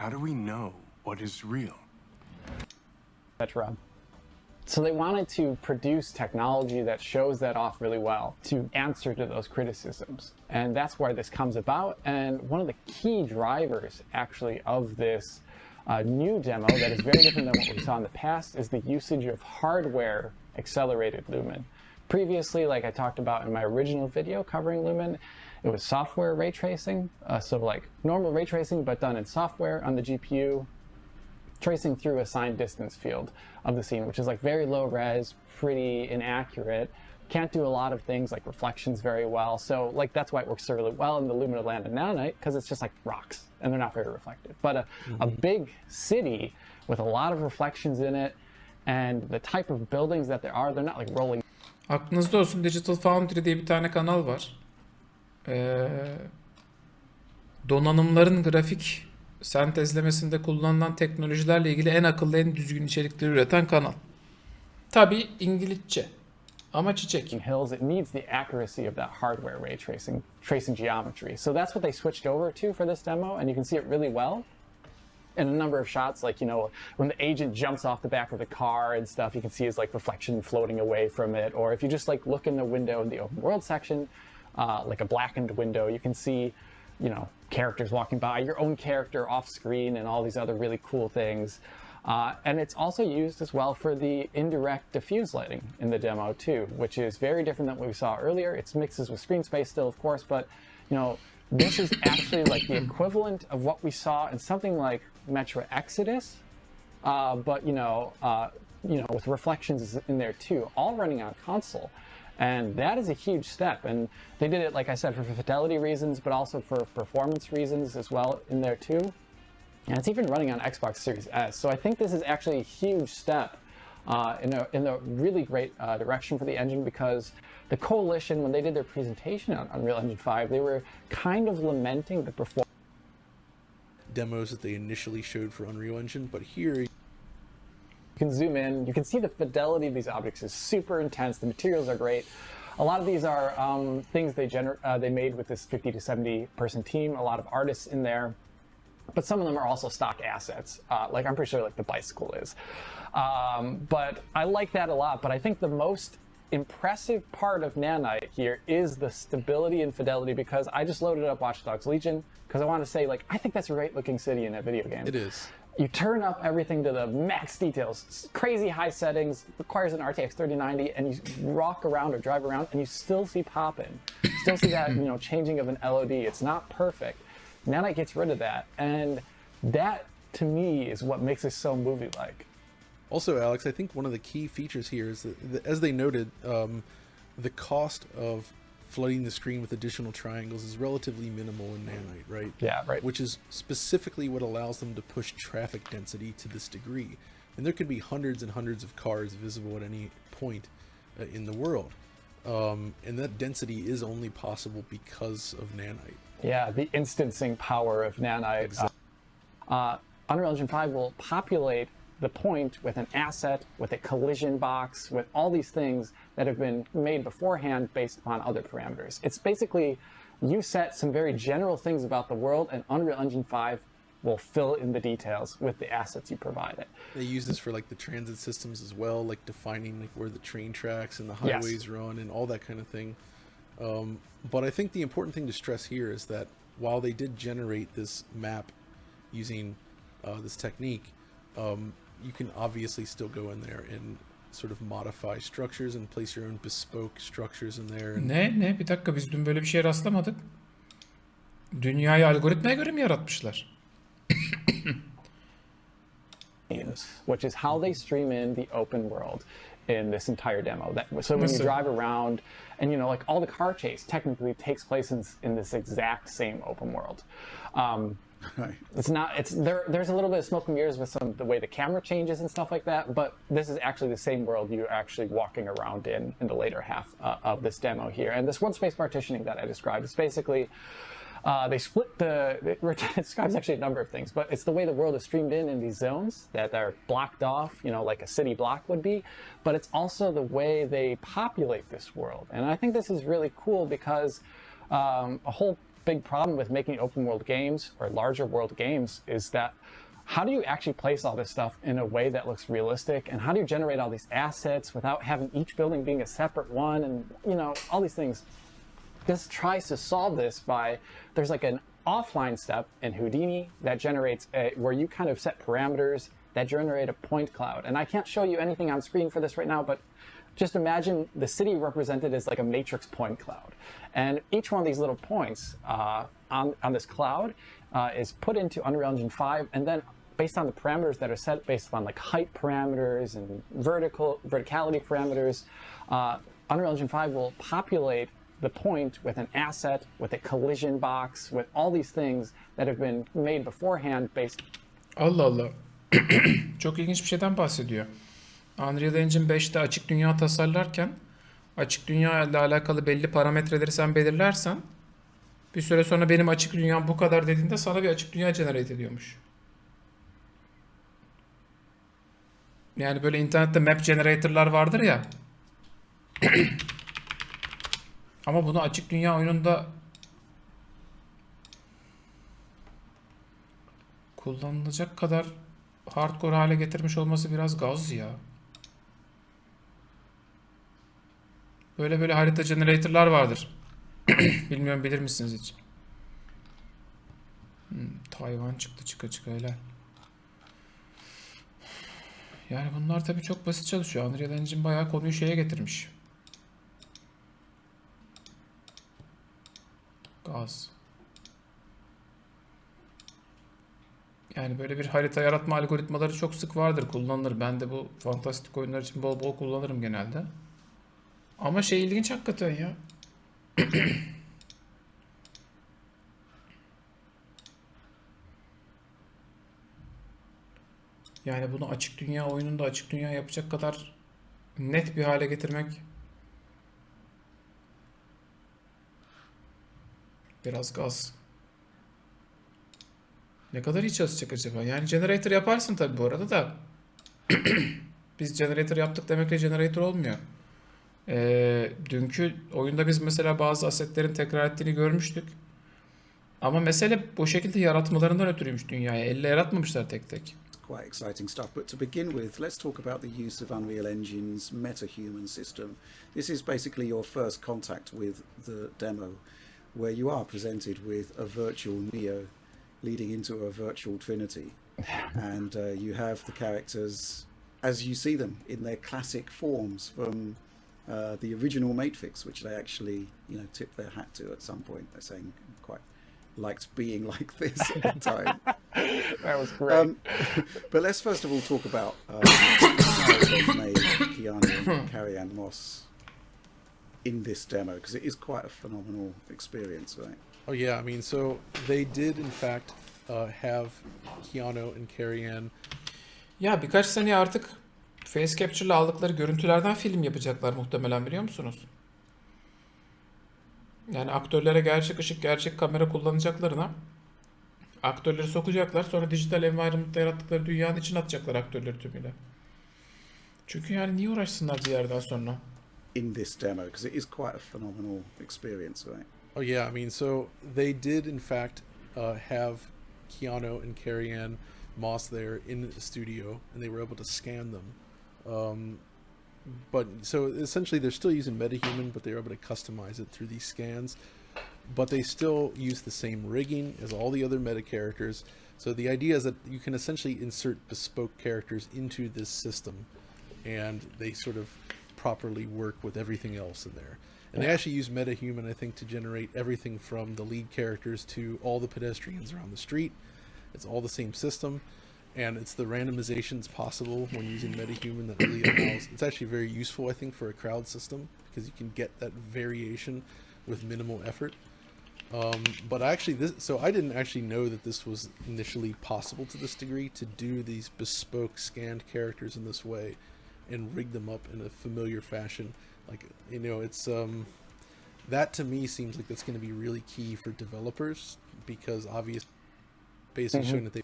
How do we know what is real? etc. So they wanted to produce technology that shows that off really well to answer to those criticisms. And that's where this comes about. And one of the key drivers actually of this uh, new demo that is very different than what we saw in the past is the usage of hardware accelerated Lumen. Previously, like I talked about in my original video covering Lumen, it was software ray tracing. Uh, so like normal ray tracing, but done in software on the GPU tracing through a signed distance field of the scene, which is like very low res, pretty inaccurate. Can't do a lot of things like reflections very well. So like that's why it works really well in the Lumina Land and Nanite because it's just like rocks and they're not very reflective. But a, a big city with a lot of reflections in it and the type of buildings that there are, they're not like rolling Aklınızda olsun Digital Foundry diye bir tane kanal var. Ee, donanımların grafik sentezlemesinde kullanılan teknolojilerle ilgili en akıllı en düzgün içerikleri üreten kanal. Tabi İngilizce. Ama çiçek. hills, it needs the accuracy of that hardware ray tracing, tracing geometry. So that's what they switched over to for this demo, and you can see it really well in a number of shots. Like, you know, when the agent jumps off the back of the car and stuff, you can see his like reflection floating away from it. Or if you just like look in the window in the open world section, uh, like a blackened window, you can see, you know, characters walking by, your own character off screen, and all these other really cool things. Uh, and it's also used as well for the indirect diffuse lighting in the demo too, which is very different than what we saw earlier. It mixes with screen space still, of course, but you know, this is actually like the equivalent of what we saw in something like Metro Exodus, uh, but you know, uh, you know, with reflections in there too, all running on console. And that is a huge step. And they did it, like I said, for fidelity reasons, but also for performance reasons as well in there too. And it's even running on Xbox Series S. So I think this is actually a huge step uh, in, a, in a really great uh, direction for the engine because the Coalition, when they did their presentation on Unreal Engine 5, they were kind of lamenting the performance demos that they initially showed for Unreal Engine, but here can zoom in. You can see the fidelity of these objects is super intense. The materials are great. A lot of these are um, things they uh, they made with this 50 to 70 person team. A lot of artists in there, but some of them are also stock assets. Uh, like I'm pretty sure like the bicycle is. Um, but I like that a lot. But I think the most impressive part of Nanite here is the stability and fidelity because I just loaded up Watch Dogs Legion because I want to say like I think that's a great looking city in a video game. it is. You turn up everything to the max details, crazy high settings, requires an RTX 3090, and you rock around or drive around, and you still see popping, still see that you know changing of an LOD. It's not perfect. Nanite gets rid of that, and that to me is what makes it so movie-like. Also, Alex, I think one of the key features here is that as they noted, um, the cost of flooding the screen with additional triangles is relatively minimal in Nanite, right? Yeah, right. Which is specifically what allows them to push traffic density to this degree. And there could be hundreds and hundreds of cars visible at any point uh, in the world. Um, and that density is only possible because of Nanite. Yeah, the instancing power of Nanite. Uh, uh, Unreal Engine 5 will populate the point with an asset, with a collision box, with all these things that have been made beforehand based upon other parameters. It's basically you set some very general things about the world, and Unreal Engine 5 will fill in the details with the assets you provide it. They use this for like the transit systems as well, like defining like where the train tracks and the Yes. highways run and all that kind of thing. Um, but I think the important thing to stress here is that while they did generate this map using uh, this technique, um, you can obviously still go in there and sort of modify structures and place your own bespoke structures in there. And Ne ne bir dakika biz dün böyle bir şeye rastlamadık. Dünyayı algoritmaya göre mi yaratmışlar? games, which is how they stream in the open world in this entire demo. That so when you drive around, and you know, like all the car chase technically takes place in, in this exact same open world. Um, Right. it's not. It's there. There's a little bit of smoke and mirrors with some the way the camera changes and stuff like that. But this is actually the same world you're actually walking around in in the later half uh, of this demo here. And this one space partitioning that I described is basically uh, they split the. It describes actually a number of things, but it's the way the world is streamed in in these zones that are blocked off, you know, like a city block would be. But it's also the way they populate this world, and I think this is really cool because um, a whole big problem with making open world games or larger world games is that how do you actually place all this stuff in a way that looks realistic? And how do you generate all these assets without having each building being a separate one? And you know all these things. This tries to solve this by there's like an offline step in Houdini that generates a, where you kind of set parameters that generate a point cloud. And I can't show you anything on screen for this right now, but just imagine the city represented as like a matrix point cloud. And each one of these little points uh, on, on this cloud uh, is put into Unreal Engine 5 and then based on the parameters that are set based on like height parameters and vertical verticality parameters, uh, Unreal Engine 5 will populate the point with an asset, with a collision box, with all these things that have been made beforehand based Allah Allah. Çok ilginç bir şeyden bahsediyor. Unreal Engine 5'te açık dünya tasarlarken açık dünya ile alakalı belli parametreleri sen belirlersen bir süre sonra benim açık dünyam bu kadar dediğinde sana bir açık dünya generate ediyormuş. Yani böyle internette map generator'lar vardır ya. Ama bunu açık dünya oyununda kullanılacak kadar hardcore hale getirmiş olması biraz gaz ya. Böyle böyle harita generator'lar vardır. Bilmiyorum bilir misiniz hiç? Hmm, Tayvan çıktı çıka çıka helal. Yani bunlar tabii çok basit çalışıyor. Unreal Engine bayağı konuyu şeye getirmiş. Gaz. Yani böyle bir harita yaratma algoritmaları çok sık vardır, kullanılır. Ben de bu fantastik oyunlar için bol bol kullanırım genelde. Ama şey ilginç hakikaten ya. Yani bunu açık dünya oyununda açık dünya yapacak kadar net bir hale getirmek biraz gaz. Ne kadar iyi çalışacak acaba? Yani generator yaparsın tabii bu arada da. biz generator yaptık demekle generator olmuyor. Ee, dünkü oyunda biz mesela bazı asetlerin tekrar ettiğini görmüştük. Ama mesele bu şekilde yaratmalarından ötürüymüş dünyaya. Elle yaratmamışlar tek tek. quite exciting stuff. But to begin with, let's talk about the use of Unreal Engine's MetaHuman system. This is basically your first contact with the demo, where you are presented with a virtual Neo leading into a virtual Trinity. and uh, you have the characters as you see them in their classic forms from uh, the original Matrix, which they actually, you know, tipped their hat to at some point. They're saying quite liked being like this at the time. that was great. Um, but let's first of all talk about um, how they've made Keanu and Carrie Ann Moss in this demo because it is quite a phenomenal experience, right? Oh yeah, I mean, so they did in fact uh, have Keanu and Carrie Ann Ya birkaç sene artık face capture'la aldıkları görüntülerden film yapacaklar muhtemelen biliyor musunuz? Yani aktörlere gerçek ışık, gerçek kamera kullanacaklarına aktörleri sokacaklar. Sonra dijital environment'ta yarattıkları dünyanın içine atacaklar aktörleri tümüyle. Çünkü yani niye uğraşsınlar bir yerden sonra? In this demo because it is quite a phenomenal experience, right? Oh yeah, I mean, so they did in fact uh, have Keanu and Carrie Ann Moss there in the studio, and they were able to scan them. Um, but so essentially, they're still using MetaHuman, but they're able to customize it through these scans. But they still use the same rigging as all the other meta characters. So the idea is that you can essentially insert bespoke characters into this system, and they sort of properly work with everything else in there. And they actually use MetaHuman, I think, to generate everything from the lead characters to all the pedestrians around the street. It's all the same system, and it's the randomizations possible when using MetaHuman that really allows. It's actually very useful, I think, for a crowd system because you can get that variation with minimal effort. Um, but actually, this so I didn't actually know that this was initially possible to this degree to do these bespoke scanned characters in this way, and rig them up in a familiar fashion. Like you know, it's um, that to me seems like that's going to be really key for developers because obvious, basically showing that they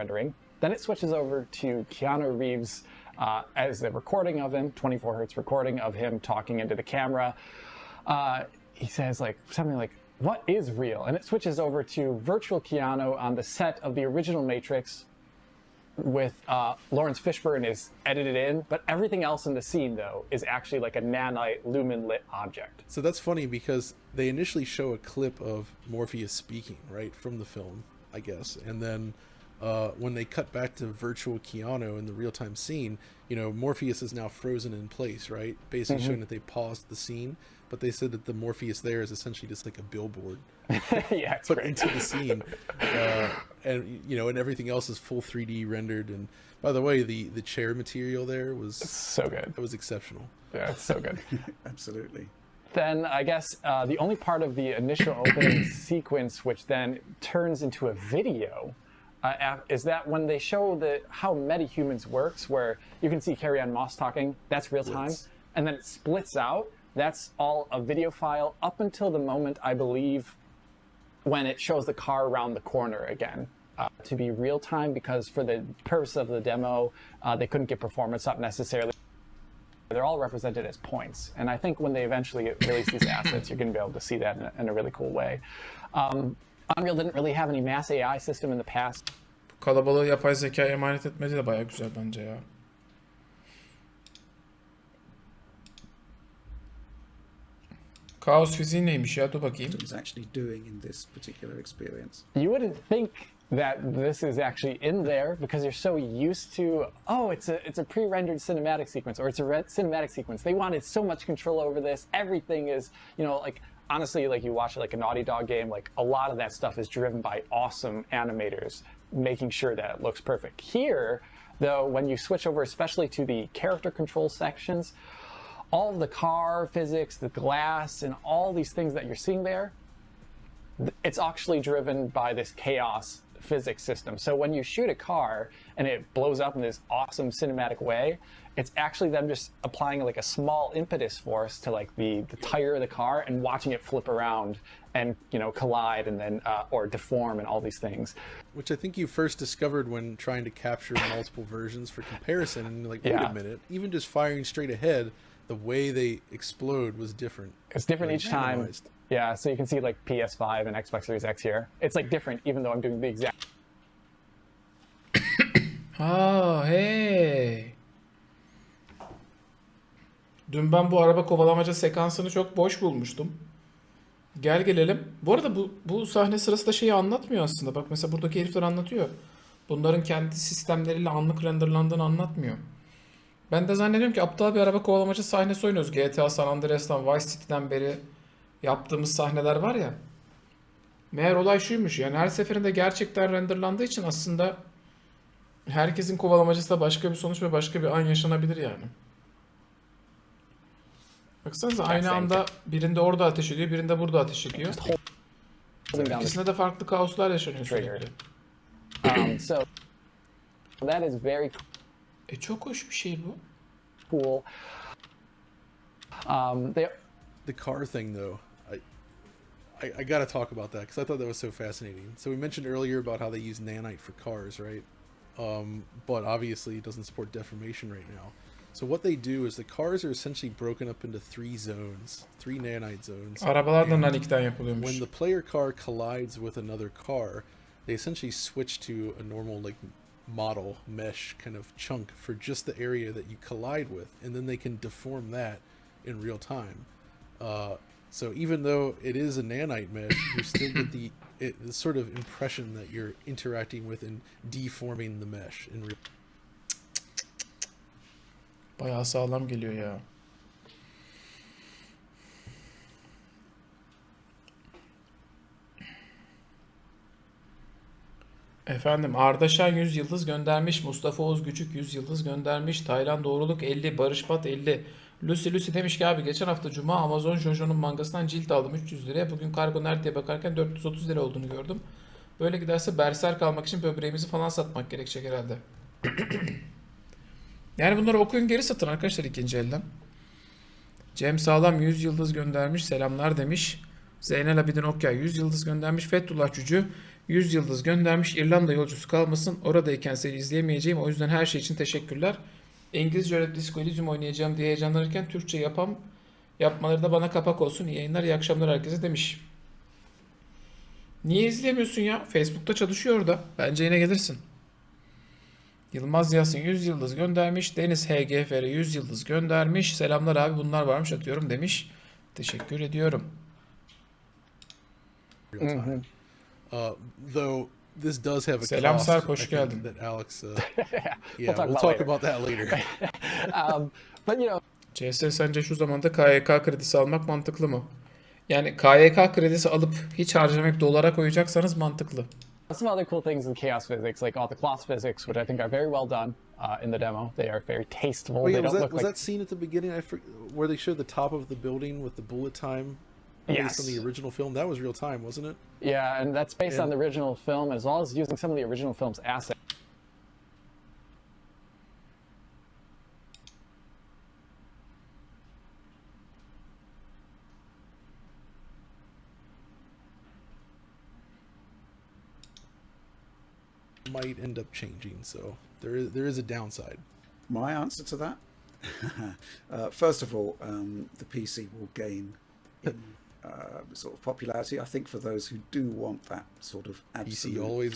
rendering. Then it switches over to Keanu Reeves uh, as the recording of him, 24 hertz recording of him talking into the camera. Uh, he says like something like, what is real? And it switches over to virtual Keanu on the set of the original Matrix with uh, Lawrence Fishburne is edited in, but everything else in the scene, though, is actually like a nanite lumen lit object. So that's funny because they initially show a clip of Morpheus speaking, right, from the film, I guess. And then uh, when they cut back to virtual Keanu in the real time scene, you know, Morpheus is now frozen in place, right? Basically showing that they paused the scene. But they said that the Morpheus there is essentially just like a billboard yeah, it's put great. into the scene, uh, and you know, and everything else is full 3D rendered. And by the way, the the chair material there was So good. that was exceptional. Yeah, it's so good. Absolutely. then I guess uh, the only part of the initial opening sequence, which then turns into a video, uh, is that when they show the how metahumans works, where you can see Carrie Ann Moss talking, that's real time, Yes. and then it splits out. That's all a video file up until the moment I believe when it shows the car around the corner again. Uh, to be real time because for the purpose of the demo, uh, they couldn't get performance up necessarily they're all represented as points. And I think when they eventually release these assets, you're going to be able to see that in a, in a really cool way. Um, Unreal didn't really have any mass AI system in the past. Kalabalığı yapay zekaya emanet etmedi de baya güzel bence ya. Kaos fiziği neymiş ya? Dur bakayım. It actually doing in this particular experience. You wouldn't think that this is actually in there because you're so used to oh it's a it's a pre-rendered cinematic sequence or it's a re- cinematic sequence they wanted so much control over this everything is you know like honestly like you watch like a naughty dog game like a lot of that stuff is driven by awesome animators making sure that it looks perfect here though when you switch over especially to the character control sections all the car physics the glass and all these things that you're seeing there it's actually driven by this chaos physics system. So when you shoot a car and it blows up in this awesome cinematic way, it's actually them just applying like a small impetus force to like the, the tire of the car and watching it flip around and you know collide and then uh, or deform and all these things. which I think you first discovered when trying to capture multiple versions for comparison. And like, wait Yeah. a minute, even just firing straight ahead, the way they explode was different. It's different Like each time. randomized. Yeah, so you can see like PS5 and Xbox Series X here. It's like different even though I'm doing the exact Ha hey. Dün ben bu araba kovalamaca sekansını çok boş bulmuştum. Gel gelelim. Bu arada bu, bu sahne sırasında şeyi anlatmıyor aslında. Bak mesela buradaki herifler anlatıyor. Bunların kendi sistemleriyle anlık renderlandığını anlatmıyor. Ben de zannediyorum ki aptal bir araba kovalamaca sahnesi oynuyoruz. GTA San Andreas'tan, Vice City'den beri yaptığımız sahneler var ya. Meğer olay şuymuş. Yani her seferinde gerçekten renderlandığı için aslında herkesin kovalamacası da başka bir sonuç ve başka bir an yaşanabilir yani. Baksanıza aynı same anda birinde orada ateş ediyor, birinde burada ateş ediyor. holding down the İkisinde de farklı kaoslar yaşanıyor sürekli. um, so that is very E çok hoş bir şey bu. cool. Um, they The car thing, though, I, I, I got to talk about that because I thought that was so fascinating. So we mentioned earlier about how they use nanite for cars, right? Um, but obviously it doesn't support deformation right now. So what they do is the cars are essentially broken up into three zones, three nanite zones. Arabalar da nanikten yapılıyormuş. when the player car collides with another car, they essentially switch to a normal like model mesh kind of chunk for just the area that you collide with, and then they can deform that in real time. Uh, so even though it is a nanite mesh, you still get the, it, the sort of impression that you're interacting with and deforming the mesh in real. Bayağı sağlam geliyor ya. Efendim Arda Şen 100 yıldız göndermiş. Mustafa Oğuz Gücük 100 yıldız göndermiş. Taylan Doğruluk 50. Barış Bat 50. Lucy Lucy demiş ki abi geçen hafta Cuma Amazon Jojo'nun mangasından cilt aldım 300 liraya. Bugün kargo nerede bakarken 430 lira olduğunu gördüm. Böyle giderse berserk almak için böbreğimizi falan satmak gerekecek herhalde. Yani bunları okuyun geri satın arkadaşlar ikinci elden. Cem Sağlam 100 yıldız göndermiş. Selamlar demiş. Zeynel Abidin Okyay 100 yıldız göndermiş. Fethullah Cücü 100 yıldız göndermiş. İrlanda yolcusu kalmasın. Oradayken seni izleyemeyeceğim. O yüzden her şey için teşekkürler. İngilizce öğretip Disco Elysium oynayacağım diye heyecanlanırken Türkçe yapam. Yapmaları da bana kapak olsun. İyi yayınlar, iyi akşamlar herkese demiş. Niye izleyemiyorsun ya? Facebook'ta çalışıyor orada. Bence yine gelirsin. Yılmaz Yasin 100 yıldız göndermiş. Deniz HGFR 100 yıldız göndermiş. Selamlar abi bunlar varmış atıyorum demiş. Teşekkür ediyorum. real time. Uh, though this does have a Selam cost, Sarp, I hoş think, geldin. That Alex, uh, yeah, talk we'll about talk later. about that later. Um, but you know, CS sence şu zamanda KYK kredisi almak mantıklı mı? Yani KYK kredisi alıp hiç harcamayıp dolara koyacaksanız mantıklı. Some other cool things in chaos physics, like all the cloth physics, which I think are very well done uh, in the demo. They are very tasteful. Oh, yeah, was don't that was like that scene at the beginning? I for, where they showed the top of the building with the bullet time based Yes. on the original film. That was real time, wasn't it? Yeah, and that's based on the original film as well as using some of the original film's assets. Might end up changing, so there is there is a downside. My answer to that? uh, first of all, um, the PC will gain in uh, sort of popularity. I think for those who do want that sort of PC absolute always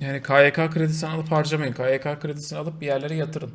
Yani KYK kredisini alıp harcamayın. KYK kredisini alıp bir yerlere yatırın.